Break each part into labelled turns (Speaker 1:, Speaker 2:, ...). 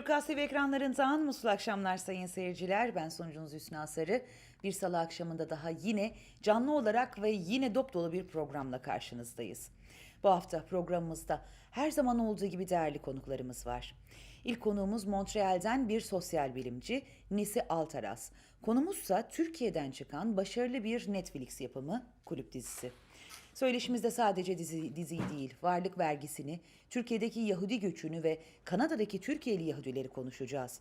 Speaker 1: Türk Asya ve ekranlarından mutlu akşamlar sayın seyirciler. Ben sonucunuz Hüsnü Asarı. Bir salı akşamında daha yine canlı olarak ve yine dop dolu bir programla karşınızdayız. Bu hafta programımızda her zaman olduğu gibi değerli konuklarımız var. İlk konuğumuz Montreal'den bir sosyal bilimci Nesi Altaras. Konumuzsa Türkiye'den çıkan başarılı bir Netflix yapımı kulüp dizisi. Söyleşimizde sadece dizi, diziyi değil, varlık vergisini, Türkiye'deki Yahudi göçünü ve Kanada'daki Türkiye'li Yahudileri konuşacağız.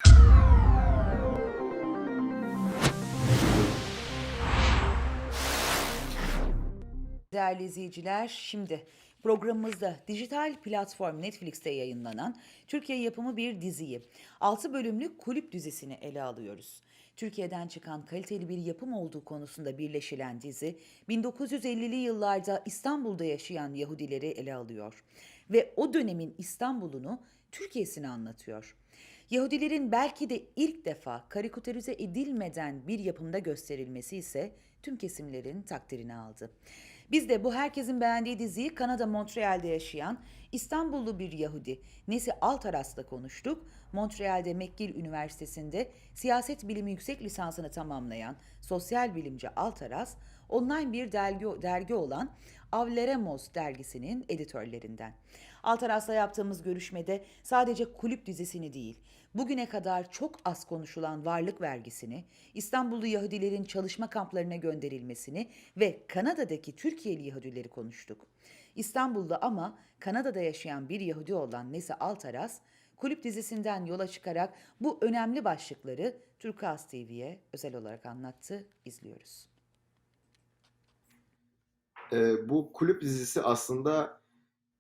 Speaker 1: Değerli izleyiciler, şimdi programımızda dijital platform Netflix'te yayınlanan Türkiye yapımı bir diziyi, 6 bölümlük kulüp dizisini ele alıyoruz. Türkiye'den çıkan kaliteli bir yapım olduğu konusunda birleşilen dizi, 1950'li yıllarda İstanbul'da yaşayan Yahudileri ele alıyor ve o dönemin İstanbul'unu Türkiye'sini anlatıyor. Yahudilerin belki de ilk defa karikatürize edilmeden bir yapımda gösterilmesi ise tüm kesimlerin takdirini aldı. Biz de bu herkesin beğendiği diziyi Kanada Montreal'de yaşayan İstanbullu bir Yahudi Nesi Altaras'la konuştuk. Montreal'de McGill Üniversitesi'nde siyaset bilimi yüksek lisansını tamamlayan sosyal bilimci Altaras, online bir dergi, dergi olan Avleremos dergisinin editörlerinden. Altaras'la yaptığımız görüşmede sadece kulüp dizisini değil, bugüne kadar çok az konuşulan varlık vergisini, İstanbullu Yahudilerin çalışma kamplarına gönderilmesini ve Kanada'daki Türkiye'li Yahudileri konuştuk. İstanbul'da ama Kanada'da yaşayan bir Yahudi olan Nese Altaras, kulüp dizisinden yola çıkarak bu önemli başlıkları Türkas TV'ye özel olarak anlattı. İzliyoruz.
Speaker 2: Ee, bu kulüp dizisi aslında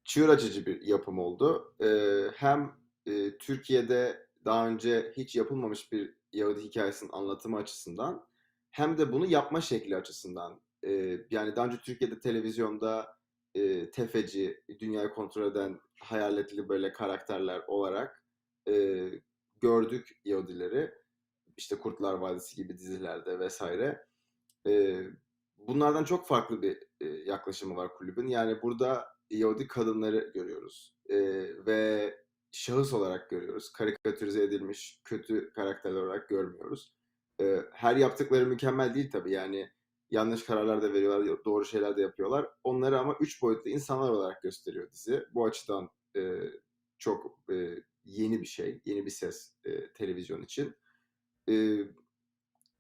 Speaker 2: çığır açıcı bir yapım oldu. Ee, hem e, Türkiye'de daha önce hiç yapılmamış bir Yahudi hikayesinin anlatımı açısından hem de bunu yapma şekli açısından. Ee, yani daha önce Türkiye'de televizyonda e, tefeci, dünyayı kontrol eden hayaletli böyle karakterler olarak e, gördük Yahudileri. İşte Kurtlar Vadisi gibi dizilerde vesaire. E, bunlardan çok farklı bir e, yaklaşımı var kulübün. Yani burada Yahudi kadınları görüyoruz E, ve şahıs olarak görüyoruz. Karikatürize edilmiş kötü karakterler olarak görmüyoruz. E, her yaptıkları mükemmel değil tabii yani yanlış kararlar da veriyorlar, doğru şeyler de yapıyorlar. Onları ama üç boyutlu insanlar olarak gösteriyor dizi. Bu açıdan e, çok e, yeni bir şey, yeni bir ses e, televizyon için. E,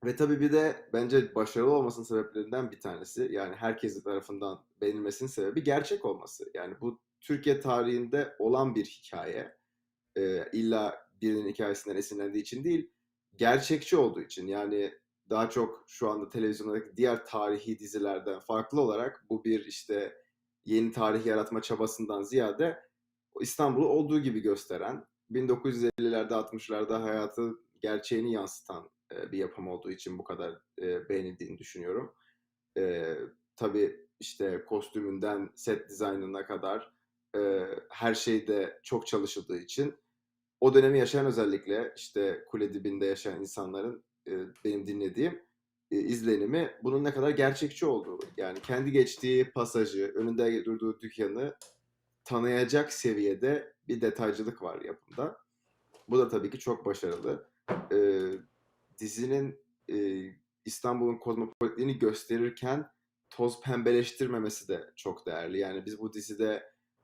Speaker 2: ve tabii bir de bence başarılı olmasının sebeplerinden bir tanesi yani herkesin tarafından beğenilmesinin sebebi gerçek olması. Yani bu Türkiye tarihinde olan bir hikaye. Ee, illa birinin hikayesinden esinlendiği için değil, gerçekçi olduğu için. Yani daha çok şu anda televizyondaki diğer tarihi dizilerden farklı olarak bu bir işte yeni tarih yaratma çabasından ziyade İstanbul'u olduğu gibi gösteren, 1950'lerde 60'larda hayatı gerçeğini yansıtan e, bir yapım olduğu için bu kadar e, beğenildiğini düşünüyorum. E, tabii işte kostümünden set dizaynına kadar e, her şeyde çok çalışıldığı için o dönemi yaşayan özellikle işte kule dibinde yaşayan insanların e, benim dinlediğim e, izlenimi bunun ne kadar gerçekçi olduğu. Yani kendi geçtiği pasajı, önünde durduğu dükkanı tanıyacak seviyede bir detaycılık var yapımda. Bu da tabii ki çok başarılı. E, dizinin e, İstanbul'un kozmopolitliğini gösterirken toz pembeleştirmemesi de çok değerli. Yani biz bu dizide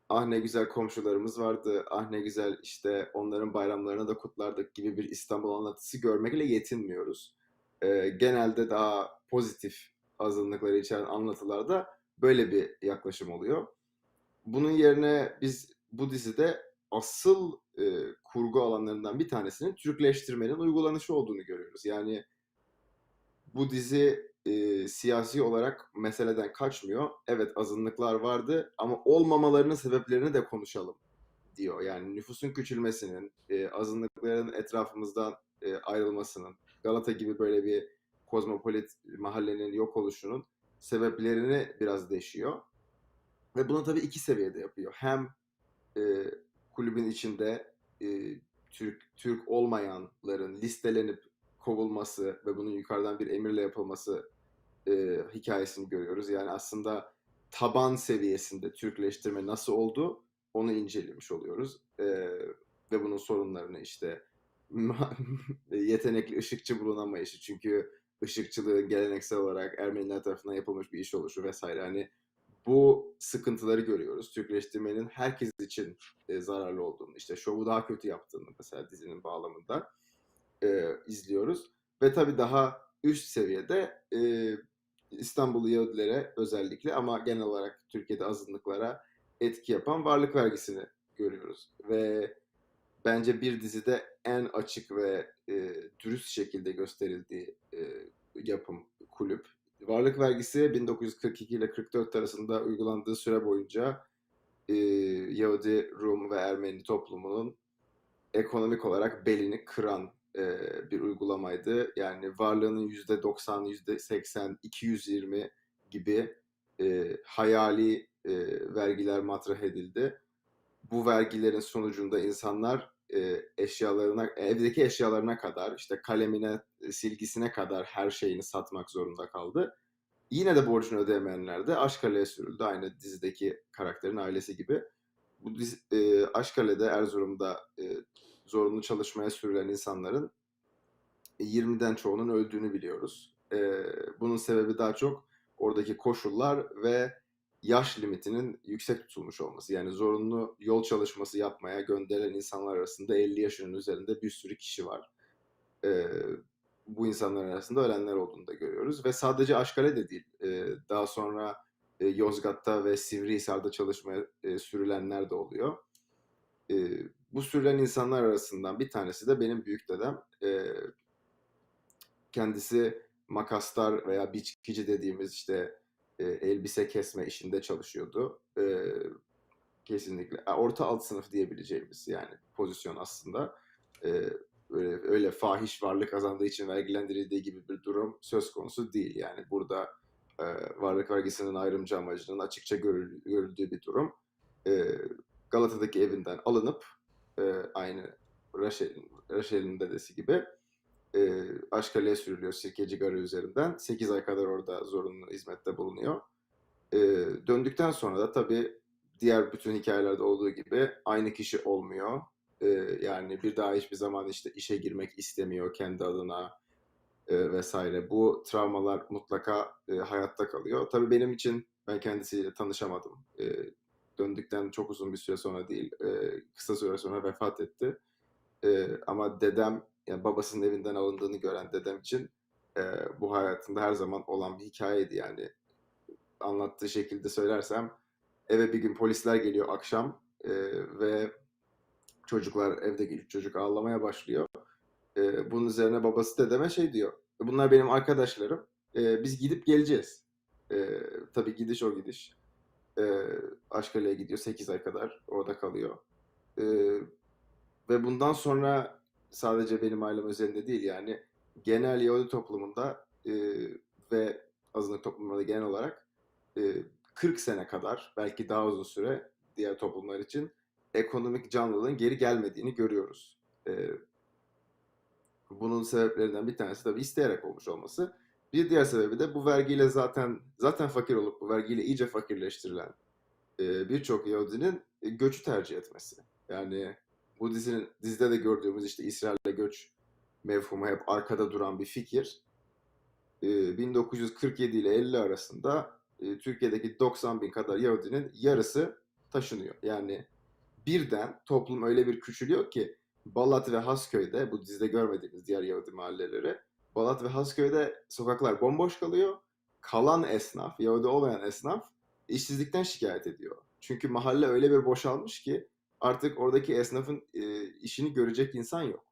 Speaker 2: ah ne güzel komşularımız vardı, ah ne güzel işte onların bayramlarını da kutlardık gibi bir İstanbul anlatısı görmekle yetinmiyoruz. E, genelde daha pozitif azınlıkları içeren anlatılarda böyle bir yaklaşım oluyor. Bunun yerine biz bu dizide asıl e, kurgu alanlarından bir tanesinin Türkleştirmenin uygulanışı olduğunu görüyoruz. Yani bu dizi e, siyasi olarak meseleden kaçmıyor. Evet azınlıklar vardı ama olmamalarının sebeplerini de konuşalım diyor. Yani nüfusun küçülmesinin, e, azınlıkların etrafımızdan e, ayrılmasının, Galata gibi böyle bir kozmopolit mahallenin yok oluşunun sebeplerini biraz deşiyor. Ve bunu tabii iki seviyede yapıyor. Hem e, kulübün içinde e, Türk Türk olmayanların listelenip kovulması ve bunun yukarıdan bir emirle yapılması e, hikayesini görüyoruz. Yani aslında taban seviyesinde Türkleştirme nasıl oldu onu incelemiş oluyoruz. E, ve bunun sorunlarını işte yetenekli ışıkçı bulunamayışı. Çünkü ışıkçılığın geleneksel olarak Ermeniler tarafından yapılmış bir iş oluşu vesaire. Hani bu sıkıntıları görüyoruz. Türkleştirmenin herkes için e, zararlı olduğunu, işte şovu daha kötü yaptığını mesela dizinin bağlamında e, izliyoruz. Ve tabii daha üst seviyede e, İstanbullu Yahudilere özellikle ama genel olarak Türkiye'de azınlıklara etki yapan varlık vergisini görüyoruz. Ve bence bir dizide en açık ve e, dürüst şekilde gösterildiği e, yapım kulüp. Varlık vergisi 1942 ile 44 arasında uygulandığı süre boyunca e, Yahudi, Rum ve Ermeni toplumunun ekonomik olarak belini kıran e, bir uygulamaydı. Yani varlığının %90, %80, 220 gibi e, hayali e, vergiler matrah edildi. Bu vergilerin sonucunda insanlar e, eşyalarına, evdeki eşyalarına kadar, işte kalemine, silgisine kadar her şeyini satmak zorunda kaldı. Yine de borcunu ödeyemeyenler de Aşkale'ye sürüldü. Aynı dizideki karakterin ailesi gibi. Bu dizi, e, Aşkale'de, Erzurum'da e, zorunlu çalışmaya sürülen insanların 20'den çoğunun öldüğünü biliyoruz. E, bunun sebebi daha çok oradaki koşullar ve yaş limitinin yüksek tutulmuş olması. Yani zorunlu yol çalışması yapmaya gönderilen insanlar arasında 50 yaşının üzerinde bir sürü kişi var. E, bu insanlar arasında ölenler olduğunu da görüyoruz. Ve sadece Aşkale de değil. E, daha sonra e, Yozgat'ta ve Sivrihisar'da çalışmaya e, sürülenler de oluyor. E, bu sürülen insanlar arasından bir tanesi de benim büyük dedem. E, kendisi makaslar veya biçkici dediğimiz işte e, elbise kesme işinde çalışıyordu. E, kesinlikle. Orta alt sınıf diyebileceğimiz yani pozisyon aslında. E, öyle, öyle fahiş varlık kazandığı için vergilendirildiği gibi bir durum söz konusu değil. Yani burada e, varlık vergisinin ayrımcı amacının açıkça görül, görüldüğü bir durum. E, Galata'daki evinden alınıp e, aynı Rachel'in dedesi gibi e, Aşkale'ye sürülüyor Sirkeci Garı üzerinden. 8 ay kadar orada zorunlu hizmette bulunuyor. E, döndükten sonra da tabii diğer bütün hikayelerde olduğu gibi aynı kişi olmuyor. E, yani bir daha hiçbir zaman işte işe girmek istemiyor kendi adına e, vesaire. Bu travmalar mutlaka e, hayatta kalıyor. Tabii benim için ben kendisiyle tanışamadım. E, döndükten çok uzun bir süre sonra değil, e, kısa süre sonra vefat etti. E, ama dedem yani babasının evinden alındığını gören dedem için e, bu hayatında her zaman olan bir hikayeydi yani. Anlattığı şekilde söylersem eve bir gün polisler geliyor akşam e, ve çocuklar evde üç çocuk ağlamaya başlıyor. E, bunun üzerine babası dedeme şey diyor. Bunlar benim arkadaşlarım. E, biz gidip geleceğiz. E, tabii gidiş o gidiş. E, Aşkale'ye gidiyor 8 ay kadar orada kalıyor. E, ve bundan sonra sadece benim ailem üzerinde değil yani genel Yahudi toplumunda e, ve azınlık toplumunda genel olarak e, 40 sene kadar belki daha uzun süre diğer toplumlar için ekonomik canlılığın geri gelmediğini görüyoruz. E, bunun sebeplerinden bir tanesi tabii isteyerek olmuş olması. Bir diğer sebebi de bu vergiyle zaten zaten fakir olup bu vergiyle iyice fakirleştirilen e, birçok Yahudinin e, göçü tercih etmesi. Yani bu dizinin dizide de gördüğümüz işte İsrail'e göç mevhumu hep arkada duran bir fikir. E, 1947 ile 50 arasında e, Türkiye'deki 90 bin kadar Yahudinin yarısı taşınıyor. Yani birden toplum öyle bir küçülüyor ki Balat ve Hasköy'de bu dizide görmediğimiz diğer Yahudi mahalleleri Balat ve Hasköy'de sokaklar bomboş kalıyor. Kalan esnaf, Yahudi olmayan esnaf işsizlikten şikayet ediyor. Çünkü mahalle öyle bir boşalmış ki artık oradaki esnafın e, işini görecek insan yok.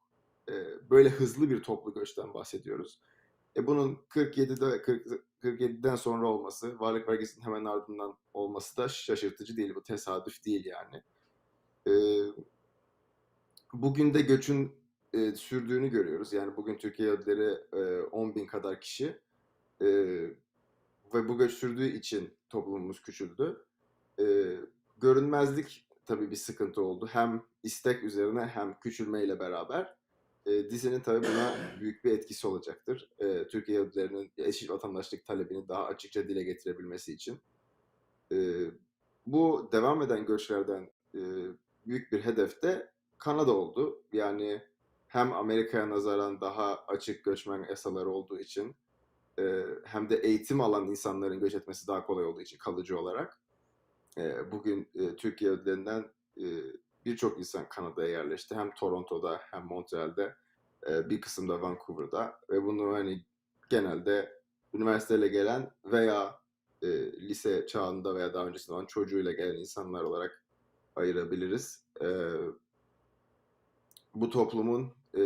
Speaker 2: E, böyle hızlı bir toplu göçten bahsediyoruz. E, bunun 47'de 40, 47'den sonra olması, varlık vergisinin hemen ardından olması da şaşırtıcı değil. Bu tesadüf değil yani. E, bugün de göçün e, sürdüğünü görüyoruz. Yani bugün Türkiye Yahudileri e, 10 bin kadar kişi e, ve bu göç sürdüğü için toplumumuz küçüldü. E, görünmezlik tabii bir sıkıntı oldu. Hem istek üzerine hem küçülmeyle beraber. E, dizinin tabii buna büyük bir etkisi olacaktır. E, Türkiye Yahudilerinin eşit vatandaşlık talebini daha açıkça dile getirebilmesi için. E, bu devam eden göçlerden e, büyük bir hedef de Kanada oldu. Yani hem Amerika'ya nazaran daha açık göçmen yasaları olduğu için e, hem de eğitim alan insanların göç etmesi daha kolay olduğu için kalıcı olarak e, bugün e, Türkiye ödülerinden e, birçok insan Kanada'ya yerleşti. Hem Toronto'da hem Montreal'de e, bir kısımda Vancouver'da ve bunu hani genelde üniversiteyle gelen veya e, lise çağında veya daha öncesinde olan çocuğuyla gelen insanlar olarak ayırabiliriz. E, bu toplumun e,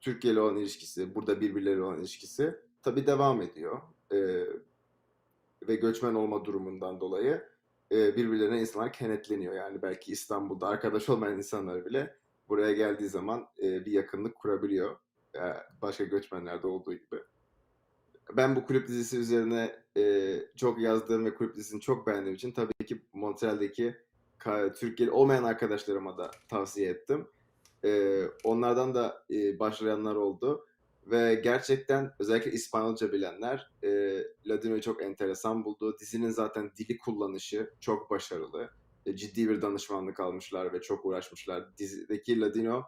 Speaker 2: Türkiye ile olan ilişkisi, burada birbirleriyle olan ilişkisi tabii devam ediyor. E, ve göçmen olma durumundan dolayı e, birbirlerine insanlar kenetleniyor. Yani belki İstanbul'da arkadaş olmayan insanlar bile buraya geldiği zaman e, bir yakınlık kurabiliyor. E, başka göçmenlerde olduğu gibi. Ben bu kulüp dizisi üzerine e, çok yazdığım ve kulüp dizisini çok beğendiğim için tabii ki Montreal'deki Türkiye'li olmayan arkadaşlarıma da tavsiye ettim. E, onlardan da e, başlayanlar oldu. Ve gerçekten özellikle İspanyolca bilenler e, Ladino'yu çok enteresan buldu. Dizinin zaten dili kullanışı çok başarılı. E, ciddi bir danışmanlık almışlar ve çok uğraşmışlar. Dizideki Ladino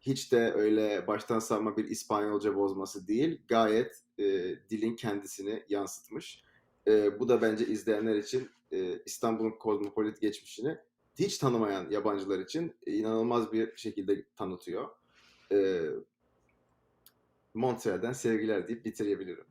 Speaker 2: hiç de öyle baştan savma bir İspanyolca bozması değil. Gayet e, dilin kendisini yansıtmış. E, bu da bence izleyenler için e, İstanbul'un kozmopolit geçmişini hiç tanımayan yabancılar için e, inanılmaz bir şekilde tanıtıyor. E, Montreal'den sevgiler deyip bitirebilirim.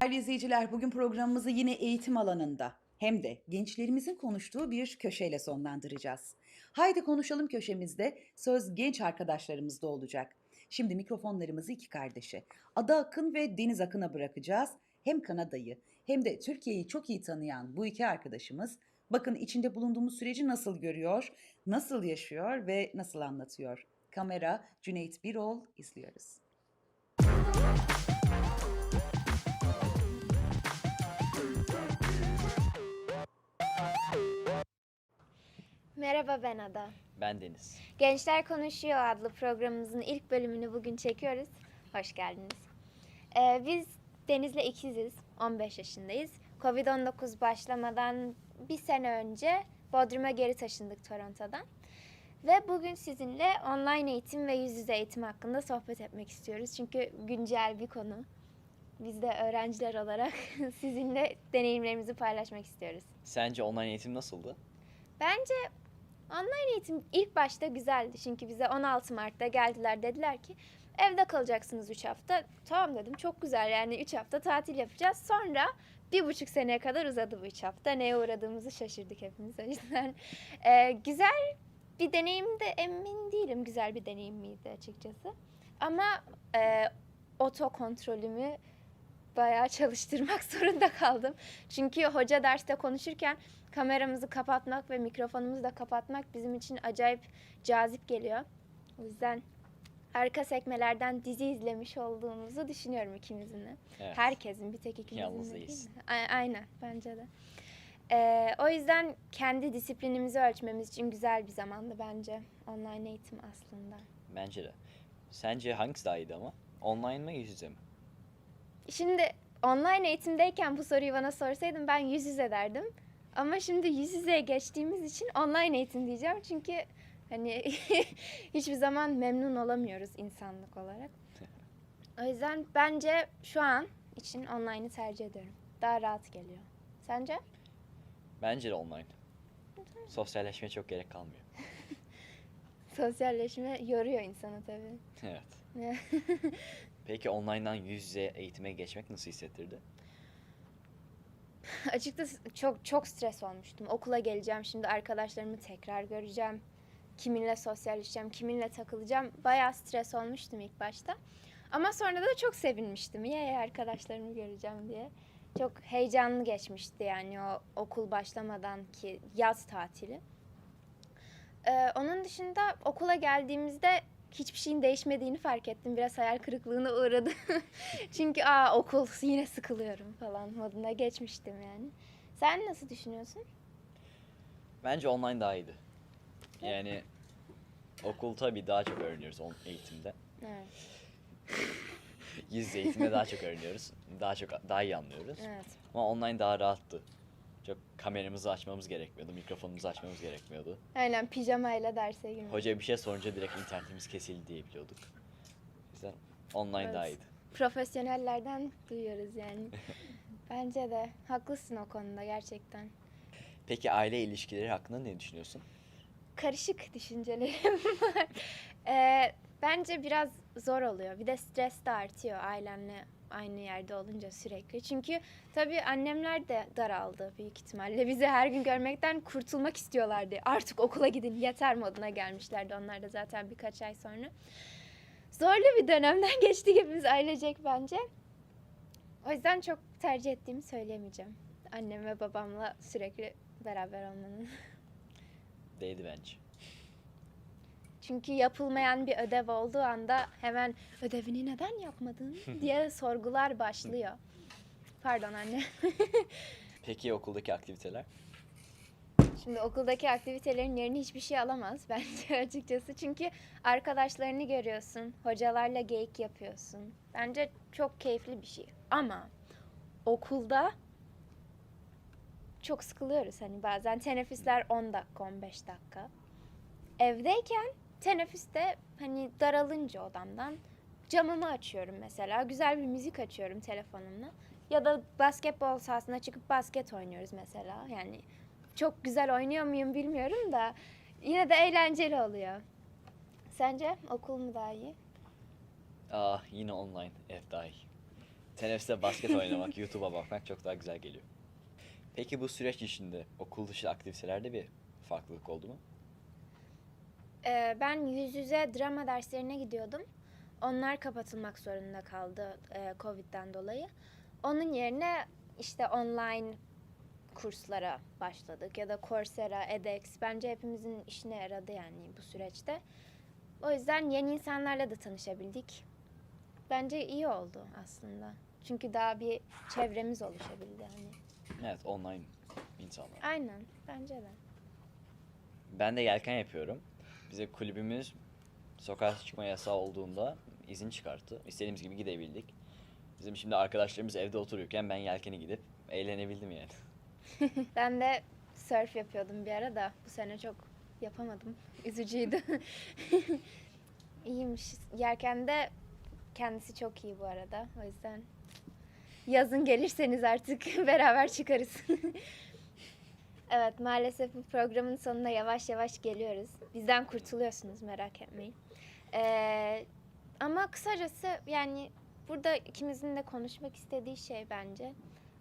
Speaker 1: Değerli izleyiciler, bugün programımızı yine eğitim alanında hem de gençlerimizin konuştuğu bir köşeyle sonlandıracağız. Haydi konuşalım köşemizde söz genç arkadaşlarımızda olacak. Şimdi mikrofonlarımızı iki kardeşe, Ada Akın ve Deniz Akın'a bırakacağız. Hem Kanada'yı hem de Türkiye'yi çok iyi tanıyan bu iki arkadaşımız bakın içinde bulunduğumuz süreci nasıl görüyor, nasıl yaşıyor ve nasıl anlatıyor. Kamera Cüneyt Birol izliyoruz.
Speaker 3: Merhaba ben Ada.
Speaker 4: Ben Deniz.
Speaker 3: Gençler Konuşuyor adlı programımızın ilk bölümünü bugün çekiyoruz. Hoş geldiniz. Ee, biz Deniz'le ikiziz. 15 yaşındayız. Covid-19 başlamadan bir sene önce Bodrum'a geri taşındık Toronto'dan. Ve bugün sizinle online eğitim ve yüz yüze eğitim hakkında sohbet etmek istiyoruz. Çünkü güncel bir konu. Biz de öğrenciler olarak sizinle deneyimlerimizi paylaşmak istiyoruz.
Speaker 4: Sence online eğitim nasıldı?
Speaker 3: Bence online eğitim ilk başta güzeldi. Çünkü bize 16 Mart'ta geldiler dediler ki evde kalacaksınız 3 hafta. Tamam dedim çok güzel yani 3 hafta tatil yapacağız. Sonra bir buçuk seneye kadar uzadı bu 3 hafta. Neye uğradığımızı şaşırdık hepimiz. O yüzden e, güzel bir deneyim de emin değilim güzel bir deneyim miydi açıkçası. Ama e, oto kontrolümü bayağı çalıştırmak zorunda kaldım. Çünkü hoca derste konuşurken kameramızı kapatmak ve mikrofonumuzu da kapatmak bizim için acayip cazip geliyor. O yüzden arka sekmelerden dizi izlemiş olduğumuzu düşünüyorum ikimizin de.
Speaker 4: Evet.
Speaker 3: Herkesin bir tek ikimizin
Speaker 4: Yalnız
Speaker 3: de değil
Speaker 4: değilsin.
Speaker 3: mi? A- aynen bence de. Ee, o yüzden kendi disiplinimizi ölçmemiz için güzel bir zamandı bence online eğitim aslında.
Speaker 4: Bence de. Sence hangisi daha iyiydi ama? Online mı yüz yüze mi?
Speaker 3: Şimdi online eğitimdeyken bu soruyu bana sorsaydın ben yüz yüze derdim. Ama şimdi yüz yüzeye geçtiğimiz için online eğitim diyeceğim. Çünkü hani hiçbir zaman memnun olamıyoruz insanlık olarak. O yüzden bence şu an için online'ı tercih ediyorum. Daha rahat geliyor. Sence?
Speaker 4: Bence de online. Sosyalleşmeye çok gerek kalmıyor.
Speaker 3: Sosyalleşme yoruyor insanı tabii.
Speaker 4: Evet. Peki online'dan yüz yüze eğitime geçmek nasıl hissettirdi?
Speaker 3: Açıkçası çok çok stres olmuştum. Okula geleceğim, şimdi arkadaşlarımı tekrar göreceğim. Kiminle sosyalleşeceğim, kiminle takılacağım. Bayağı stres olmuştum ilk başta. Ama sonra da çok sevinmiştim. Ya arkadaşlarımı göreceğim diye. Çok heyecanlı geçmişti yani o okul başlamadan ki yaz tatili. Ee, onun dışında okula geldiğimizde hiçbir şeyin değişmediğini fark ettim. Biraz hayal kırıklığına uğradım. Çünkü aa okul yine sıkılıyorum falan moduna geçmiştim yani. Sen nasıl düşünüyorsun?
Speaker 4: Bence online daha iyiydi. Yani okul tabii daha çok öğreniyoruz on eğitimde.
Speaker 3: Evet.
Speaker 4: Yüz eğitimde daha çok öğreniyoruz. Daha çok daha iyi anlıyoruz.
Speaker 3: Evet.
Speaker 4: Ama online daha rahattı. Çok kameramızı açmamız gerekmiyordu, mikrofonumuzu açmamız gerekmiyordu.
Speaker 3: Aynen pijamayla derse girmek.
Speaker 4: Hoca bir şey sorunca direkt internetimiz kesildi diyebiliyorduk. O yüzden online daha
Speaker 3: Evet.
Speaker 4: iyiydi.
Speaker 3: Profesyonellerden duyuyoruz yani. Bence de haklısın o konuda gerçekten.
Speaker 4: Peki aile ilişkileri hakkında ne düşünüyorsun?
Speaker 3: Karışık düşüncelerim var. Ee, bence biraz zor oluyor. Bir de stres de artıyor ailenle aynı yerde olunca sürekli. Çünkü tabii annemler de daraldı büyük ihtimalle. Bizi her gün görmekten kurtulmak istiyorlardı. Artık okula gidin yeter moduna gelmişlerdi onlar da zaten birkaç ay sonra. Zorlu bir dönemden geçtik hepimiz ailecek bence. O yüzden çok tercih ettiğimi söyleyemeyeceğim. Annem ve babamla sürekli beraber olmanın.
Speaker 4: Değdi bence.
Speaker 3: Çünkü yapılmayan bir ödev olduğu anda hemen ödevini neden yapmadın diye sorgular başlıyor. Pardon anne.
Speaker 4: Peki okuldaki aktiviteler?
Speaker 3: Şimdi okuldaki aktivitelerin yerini hiçbir şey alamaz bence açıkçası. Çünkü arkadaşlarını görüyorsun, hocalarla geyik yapıyorsun. Bence çok keyifli bir şey. Ama okulda çok sıkılıyoruz hani bazen. Teneffüsler 10 dakika, 15 dakika. Evdeyken teneffüste hani daralınca odamdan camımı açıyorum mesela. Güzel bir müzik açıyorum telefonumla. Ya da basketbol sahasına çıkıp basket oynuyoruz mesela. Yani çok güzel oynuyor muyum bilmiyorum da yine de eğlenceli oluyor. Sence okul mu daha iyi?
Speaker 4: Ah yine online ev daha iyi. Teneffüste basket oynamak, YouTube'a bakmak çok daha güzel geliyor. Peki bu süreç içinde okul dışı aktivitelerde bir farklılık oldu mu?
Speaker 3: Ee, ben yüz yüze drama derslerine gidiyordum. Onlar kapatılmak zorunda kaldı e, Covid'den dolayı. Onun yerine işte online kurslara başladık ya da Coursera, edX. Bence hepimizin işine yaradı yani bu süreçte. O yüzden yeni insanlarla da tanışabildik. Bence iyi oldu aslında. Çünkü daha bir çevremiz oluşabildi hani.
Speaker 4: Evet online insanlar.
Speaker 3: Aynen bence de.
Speaker 4: Ben de yelken yapıyorum. Bize kulübümüz sokağa çıkma yasağı olduğunda izin çıkarttı. İstediğimiz gibi gidebildik. Bizim şimdi arkadaşlarımız evde oturuyorken ben yelkeni gidip eğlenebildim yani.
Speaker 3: Ben de surf yapıyordum bir ara da bu sene çok yapamadım. Üzücüydü. İyiymiş. Yerken de kendisi çok iyi bu arada. O yüzden yazın gelirseniz artık beraber çıkarız. Evet maalesef bu programın sonuna yavaş yavaş geliyoruz. Bizden kurtuluyorsunuz merak etmeyin. Ee, ama kısacası yani burada ikimizin de konuşmak istediği şey bence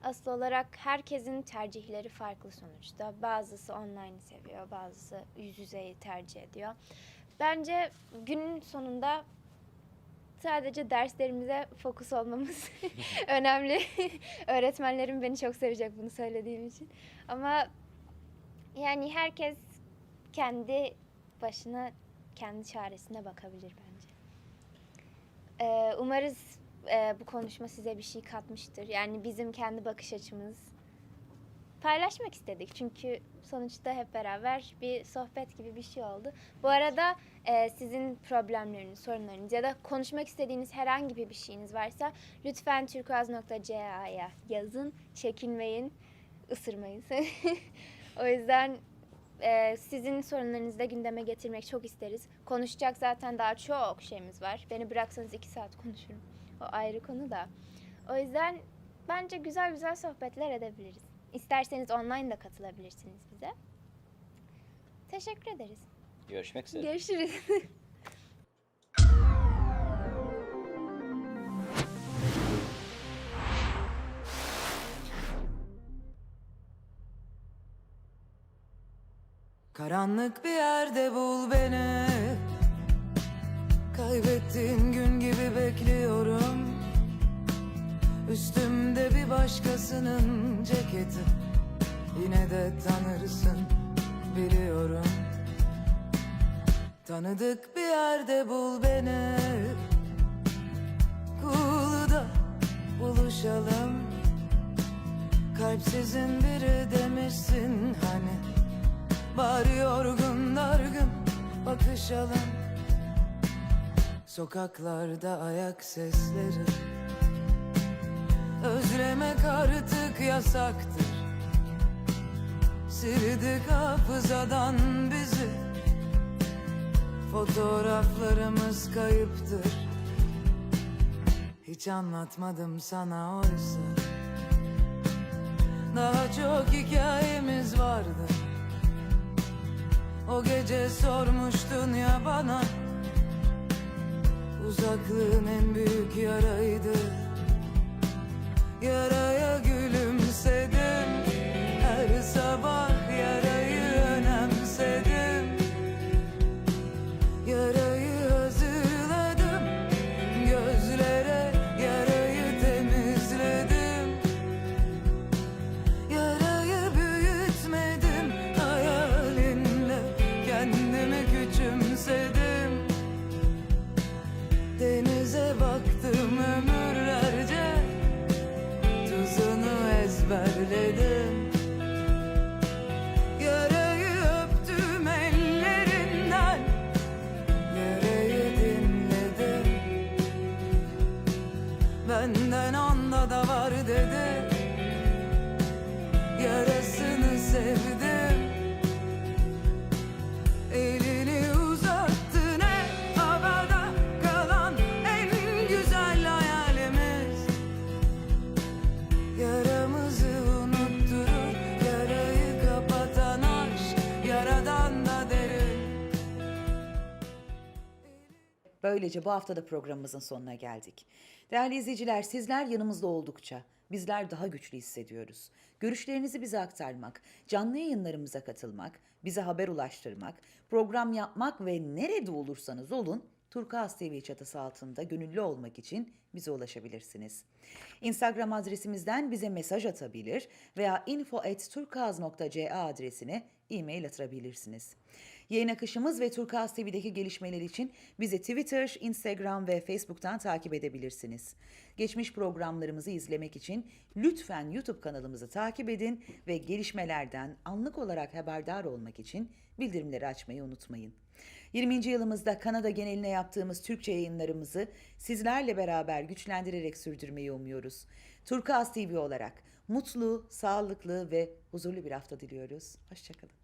Speaker 3: asıl olarak herkesin tercihleri farklı sonuçta. Bazısı online seviyor, bazısı yüz yüzeyi tercih ediyor. Bence günün sonunda sadece derslerimize fokus olmamız önemli. Öğretmenlerim beni çok sevecek bunu söylediğim için. Ama yani herkes kendi başına, kendi çaresine bakabilir bence. Ee, umarız e, bu konuşma size bir şey katmıştır. Yani bizim kendi bakış açımız paylaşmak istedik. Çünkü sonuçta hep beraber bir sohbet gibi bir şey oldu. Bu arada e, sizin problemleriniz, sorunlarınız ya da konuşmak istediğiniz herhangi bir şeyiniz varsa lütfen turkuaz.ca'ya yazın. Çekinmeyin, ısırmayın. o yüzden e, sizin sorunlarınızı da gündeme getirmek çok isteriz. Konuşacak zaten daha çok şeyimiz var. Beni bıraksanız iki saat konuşurum. O ayrı konu da. O yüzden bence güzel güzel sohbetler edebiliriz. İsterseniz online da katılabilirsiniz bize. Teşekkür ederiz.
Speaker 4: Görüşmek üzere.
Speaker 3: Görüşürüz.
Speaker 5: Karanlık bir yerde bul beni. Kaybettiğin gün gibi bekliyorum. Üstümde bir başkasının ceketi. Yine de tanırsın biliyorum. Tanıdık bir yerde bul beni. Kulu'da buluşalım. Kalpsizin biri demişsin hani Bari yorgun dargın bakışalım Sokaklarda ayak sesleri. Özlemek artık yasaktır. Sildik hafızadan bizi. Fotoğraflarımız kayıptır. Hiç anlatmadım sana oysa. Daha çok hikayemiz vardı O gece sormuştun ya bana Uzaklığın en büyük yaraydı. Yaraya gülümsedim ezberledim
Speaker 1: Böylece bu hafta da programımızın sonuna geldik. Değerli izleyiciler sizler yanımızda oldukça bizler daha güçlü hissediyoruz. Görüşlerinizi bize aktarmak, canlı yayınlarımıza katılmak, bize haber ulaştırmak, program yapmak ve nerede olursanız olun Turkuaz TV çatısı altında gönüllü olmak için bize ulaşabilirsiniz. Instagram adresimizden bize mesaj atabilir veya info.turkuaz.ca adresine e-mail atabilirsiniz. Yayın akışımız ve Turkuaz TV'deki gelişmeler için bizi Twitter, Instagram ve Facebook'tan takip edebilirsiniz. Geçmiş programlarımızı izlemek için lütfen YouTube kanalımızı takip edin ve gelişmelerden anlık olarak haberdar olmak için bildirimleri açmayı unutmayın. 20. yılımızda Kanada geneline yaptığımız Türkçe yayınlarımızı sizlerle beraber güçlendirerek sürdürmeyi umuyoruz. Turkuaz TV olarak mutlu, sağlıklı ve huzurlu bir hafta diliyoruz. Hoşçakalın.